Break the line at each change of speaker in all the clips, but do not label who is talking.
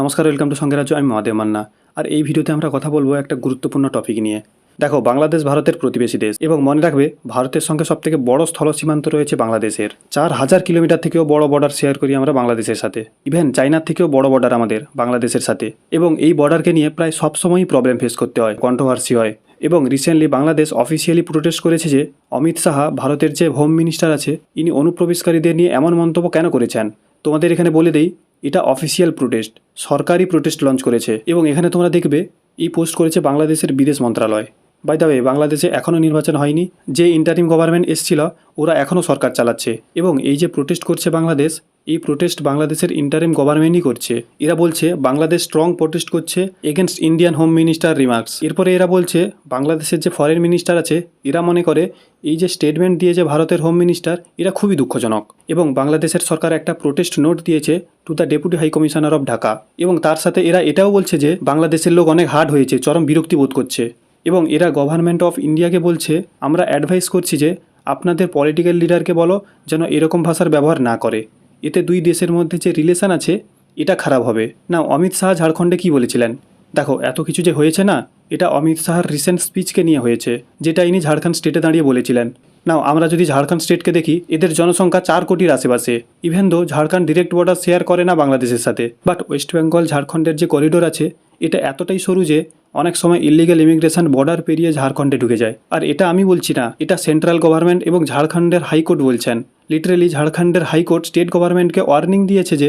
নমস্কার welcome to সঙ্গে রাজ্য, আমি মহাদেব মান্না। আর এই ভিডিওতে আমরা কথা বলব একটা গুরুত্বপূর্ণ টপিক নিয়ে। দেখো, বাংলাদেশ ভারতের প্রতিবেশী দেশ এবং মনে রাখবে, ভারতের সঙ্গে সবথেকে বড় স্থল সীমান্ত রয়েছে বাংলাদেশের। চার হাজার কিলোমিটার থেকেও বড় বর্ডার শেয়ার করি আমরা বাংলাদেশের সাথে। ইভেন চাইনার থেকেও বড় বর্ডার আমাদের বাংলাদেশের সাথে। এবং এই বর্ডারকে নিয়ে প্রায় সবসময়ই প্রবলেম ফেস করতে হয় কন্ট্রোভার্সি হয়। এবং রিসেন্টলি বাংলাদেশ অফিসিয়ালি প্রোটেস্ট করেছে যে, অমিত শাহ ভারতের যে হোম মিনিস্টার আছে, ইনি অনুপ্রবেশকারীদের নিয়ে এমন মন্তব্য কেন করেছেন? তোমাদের এখানে বলে দেই এটা অফিসিয়াল প্রোটেস্ট সরকারি প্রোটেস্ট লঞ্চ করেছে। এবং এখানে তোমরা দেখবে, এই পোস্ট করেছে বাংলাদেশের বিদেশ মন্ত্রণালয় বাই দাবে বাংলাদেশে এখনও নির্বাচন হয়নি। যে ইন্টারিম গভর্নমেন্ট এসছিল, ওরা এখনও সরকার চালাচ্ছে। এবং এই যে প্রোটেস্ট করছে বাংলাদেশ এই প্রোটেস্ট বাংলাদেশের ইন্টারিম গভর্নমেন্টই করছে। এরা বলছে, বাংলাদেশ স্ট্রং প্রোটেস্ট করছে against Indian home minister remarks এরপরে এরা বলছে, বাংলাদেশের যে ফরেন মিনিস্টার আছে, এরা মনে করে, এই যে স্টেটমেন্ট দিয়েছে ভারতের হোম মিনিস্টার এরা খুবই দুঃখজনক। এবং বাংলাদেশের সরকার একটা প্রোটেস্ট নোট দিয়েছে to the deputy high commissioner of Dhaka এবং তার সাথে এরা এটাও বলছে যে, বাংলাদেশের লোক অনেক হার্ড হয়েছে, চরম বিরক্তি বোধ করছে। এবং এরা গভর্নমেন্ট অফ ইন্ডিয়াকে বলছে, আমরা অ্যাডভাইস করছি যে, আপনাদের পলিটিক্যাল লিডারকে বলো, যেন এরকম ভাষার ব্যবহার না করে। এতে দুই দেশের মধ্যে যে রিলেশন আছে, এটা খারাপ হবে। না, অমিত শাহ ঝাড়খণ্ডে কি বলেছিলেন? দেখো, এত কিছু যে হয়েছে না, এটা অমিত শাহর রিসেন্ট স্পিচকে নিয়ে হয়েছে, যেটা ইনি ঝাড়খণ্ড স্টেটে দাঁড়িয়ে বলেছিলেন। নাও আমরা যদি ঝাড়খণ্ড স্টেটকে দেখি, এদের জনসংখ্যা চার কোটির আশেপাশে। Even though Jharkhand direct border share করে না বাংলাদেশের সাথে বাট ওয়েস্ট বেঙ্গল ঝাড়খণ্ডের যে করিডোর আছে, এটা এতটাই সরু যে, অনেক সময় ইলিগাল ইমিগ্রেশন বর্ডার পেরিয়ে ঝাড়খণ্ডে ঢুকে যায়। আর এটা আমি বলছি না, এটা সেন্ট্রাল গভর্নমেন্ট এবং ঝাড়খণ্ডের হাইকোর্ট বলছেন। লিটারেলি ঝাড়খণ্ডের হাইকোর্ট স্টেট গভর্নমেন্টকে ওয়ার্নিং দিয়েছে যে,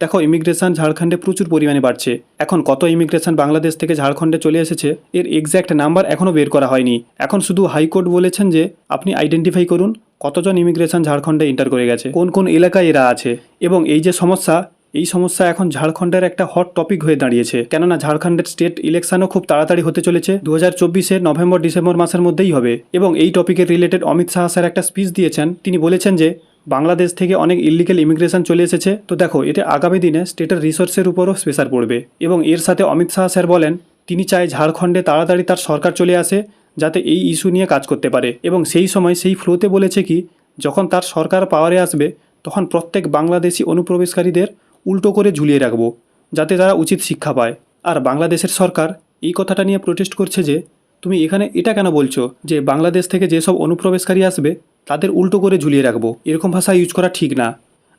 দেখো ইমিগ্রেশন ঝাড়খণ্ডে প্রচুর পরিমাণে বাড়ছে। এখন কত ইমিগ্রেশন বাংলাদেশ থেকে ঝাড়খণ্ডে চলে এসেছে, এর এক্স্যাক্ট নাম্বার এখনও বের করা হয়নি। এখন শুধু হাইকোর্ট বলেছেন যে, আপনি আইডেন্টিফাই করুন কতজন ইমিগ্রেশন ঝাড়খণ্ডে এন্টার করে গেছে, কোন কোন এলাকায় এরা আছে। এবং এই যে সমস্যা এই সমস্যা এখন ঝাড়খণ্ডের একটা হট টপিক হয়ে দাঁড়িয়েছে। কেননা ঝাড়খণ্ডের স্টেট ইলেকশনও খুব তাড়াতাড়ি হতে চলেছে। দু হাজার নভেম্বর, ডিসেম্বর মাসের মধ্যেই হবে। এবং এই টপিকের রিলেটেড অমিত শাহ স্যার একটা স্পিচ দিয়েছেন। তিনি বলেছেন যে, বাংলাদেশ থেকে অনেক ইলিগাল ইমিগ্রেশন চলে এসেছে। তো দেখো, এতে আগামী দিনে স্টেটের রিসোর্সের উপরও প্রেশার পড়বে। এবং এর সাথে অমিত শাহ স্যার বলেন, তিনি চায় ঝাড়খণ্ডে তাড়াতাড়ি তার সরকার চলে আসে, যাতে এই ইস্যু নিয়ে কাজ করতে পারে। এবং সেই সময় সেই ফ্লোতে বলেছে কি, যখন তার সরকার পাওয়ারে আসবে, তখন প্রত্যেক বাংলাদেশি অনুপ্রবেশকারীদের উল্টো করে ঝুলিয়ে রাখব, যাতে তারা উচিত শিক্ষা পায়। আর বাংলাদেশের সরকার এই কথাটা নিয়ে প্রোটেস্ট করছে যে, তুমি এখানে এটা কেন বলছো যে বাংলাদেশ থেকে যেসব অনুপ্রবেশকারী আসবে, তাদের উল্টো করে ঝুলিয়ে রাখব? এরকম ভাষা ইউজ করা ঠিক না।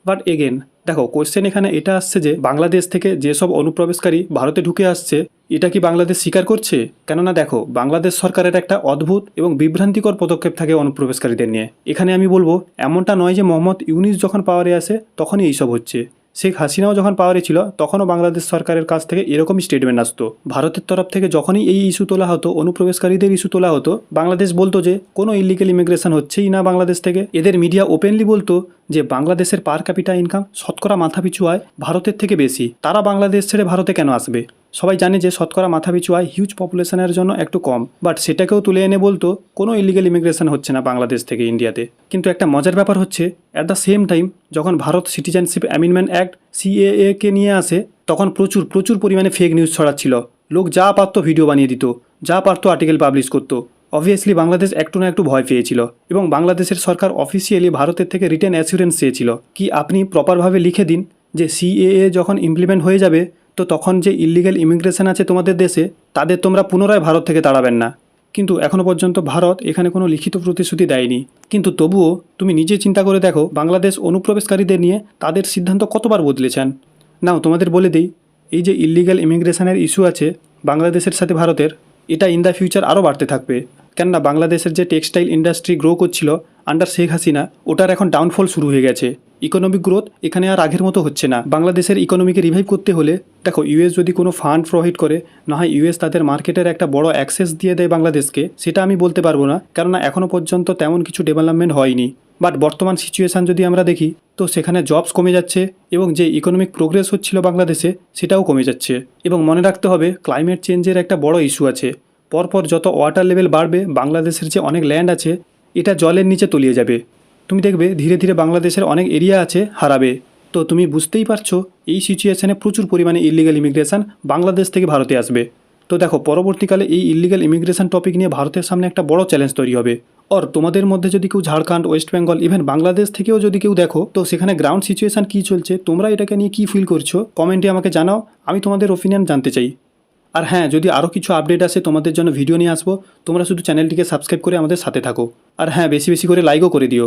বাট এগেন দেখো কোয়েশ্চেন এখানে এটা আসছে যে, বাংলাদেশ থেকে যেসব অনুপ্রবেশকারী ভারতে ঢুকে আসছে, এটা কি বাংলাদেশ স্বীকার করছে? কেননা দেখো, বাংলাদেশ সরকারের একটা অদ্ভুত এবং বিভ্রান্তিকর পদক্ষেপ থাকে অনুপ্রবেশকারীদের নিয়ে। এখানে আমি বলব, এমনটা নয় যে মোহাম্মদ ইউনিস যখন পাওয়ারে আসে, তখনই এইসব হচ্ছে। শেখ হাসিনাও যখন পাওয়ারে ছিল, তখনও বাংলাদেশ সরকারের কাছ থেকে এরকমই স্টেটমেন্ট আসতো। ভারতের তরফ থেকে যখনই এই ইস্যু তোলা হতো, অনুপ্রবেশকারীদের ইস্যু তোলা হতো, বাংলাদেশ বলতো যে, কোনো ইলিগেল ইমিগ্রেশন হচ্ছেই না বাংলাদেশ থেকে। এদের মিডিয়া ওপেনলি বলতো যে বাংলাদেশের পার ক্যাপিটা ইনকাম শতকরা মাথাপিছু আয় ভারতের থেকে বেশি, তারা বাংলাদেশ ছেড়ে ভারতে কেন আসবে? সবাই জানে যে শতকরা মাথাপিছু আয় হিউজ পপুলেশনের জন্য একটু কম বাট সেটাকেও তুলে এনে বলতো কোনো ইলিগাল ইমিগ্রেশন হচ্ছে না বাংলাদেশ থেকে ইন্ডিয়াতে কিন্তু একটা মজার ব্যাপার হচ্ছে অ্যাট দ্য সেম টাইম যখন Bharat citizenship amendment act CAA কে নিয়ে আসে, তখন প্রচুর প্রচুর পরিমাণে ফেক নিউজ ছড়াচ্ছিল। লোক যা পারতো ভিডিও বানিয়ে দিত, যা পারতো আর্টিকেল পাবলিশ করতো। অবভিয়াসলি বাংলাদেশ একটু না একটু ভয় পেয়েছিল এবং বাংলাদেশের সরকার অফিসিয়ালি ভারতের থেকে রিটেন অ্যাসিউরেন্স চেয়েছিল। কি আপনি প্রপারভাবে লিখে দিন যে সিএএ যখন ইমপ্লিমেন্ট হয়ে যাবে, তো তখন যে ইলিগাল ইমিগ্রেশন আছে তোমাদের দেশে, তাদের তোমরা পুনরায় ভারত থেকে তাড়াবেন না। কিন্তু এখনও পর্যন্ত ভারত এখানে কোনো লিখিত প্রতিশ্রুতি দেয়নি। কিন্তু তবুও তুমি নিজে চিন্তা করে দেখো, বাংলাদেশ অনুপ্রবেশকারীদের নিয়ে তাদের সিদ্ধান্ত কতবার বদলেছেন? নাও তোমাদের বলে দিই, এই যে ইলিগাল ইমিগ্রেশনের ইস্যু আছে, বাংলাদেশের সাথে ভারতের এটা ইন দ্য ফিউচার আরও বাড়তে থাকবে। কেননা বাংলাদেশের যে টেক্সটাইল ইন্ডাস্ট্রি গ্রো করছিল আন্ডার শেখ হাসিনা ওটার এখন ডাউনফল শুরু হয়ে গেছে। ইকোনমিক গ্রোথ এখানে আর আগের মতো হচ্ছে না। বাংলাদেশের ইকোনমিকে রিভাইভ করতে হলে, দেখো ইউএস যদি কোনো ফান্ড প্রোভাইড করে, না হয় ইউএস তাদের মার্কেটের একটা বড় অ্যাক্সেস দিয়ে দেয় বাংলাদেশকে, সেটা আমি বলতে পারব না। কেননা এখনও পর্যন্ত তেমন কিছু ডেভেলপমেন্ট হয়নি। বাট বর্তমান সিচুয়েশান যদি আমরা দেখি তো সেখানে জবস কমে যাচ্ছে এবং যে ইকোনমিক প্রোগ্রেস হচ্ছিল বাংলাদেশে, সেটাও কমে যাচ্ছে। এবং মনে রাখতে হবে ক্লাইমেট চেঞ্জের একটা বড় ইস্যু আছে। পরপর যত ওয়াটার লেভেল বাড়বে, বাংলাদেশের যে অনেক ল্যান্ড আছে, এটা জলের নিচে তলিয়ে যাবে। তুমি দেখবে, ধীরে ধীরে বাংলাদেশের অনেক এরিয়া আছে, হারাবে। তো তুমি বুঝতেই পারছ, এই সিচুয়েশানে প্রচুর পরিমাণে ইলিগাল ইমিগ্রেশন বাংলাদেশ থেকে ভারতে আসবে। তো দেখো, পরবর্তীকালে এই ইলিগাল ইমিগ্রেশন টপিক নিয়ে ভারতের সামনে একটা বড় চ্যালেঞ্জ তৈরি হবে। আর তোমাদের মধ্যে যদি কেউ ঝাড়খণ্ড, ওয়েস্ট বেঙ্গল ইভেন বাংলাদেশ থেকেও যদি কেউ দেখো, তো সেখানে গ্রাউন্ড সিচুয়েশন কী চলছে, তোমরা এটাকে নিয়ে কী ফিল করছ কমেন্টে আমাকে জানাও, আমি তোমাদের ওপিনিয়ন জানতে চাই। আর হ্যাঁ যদি আরও কিছু আপডেট আসে, তোমাদের জন্য ভিডিও নিয়ে আসব, তোমরা শুধু চ্যানেলটিকে সাবস্ক্রাইব করে আমাদের সাথে থাকো। আর হ্যাঁ বেশি বেশি করে লাইকও করে দিও।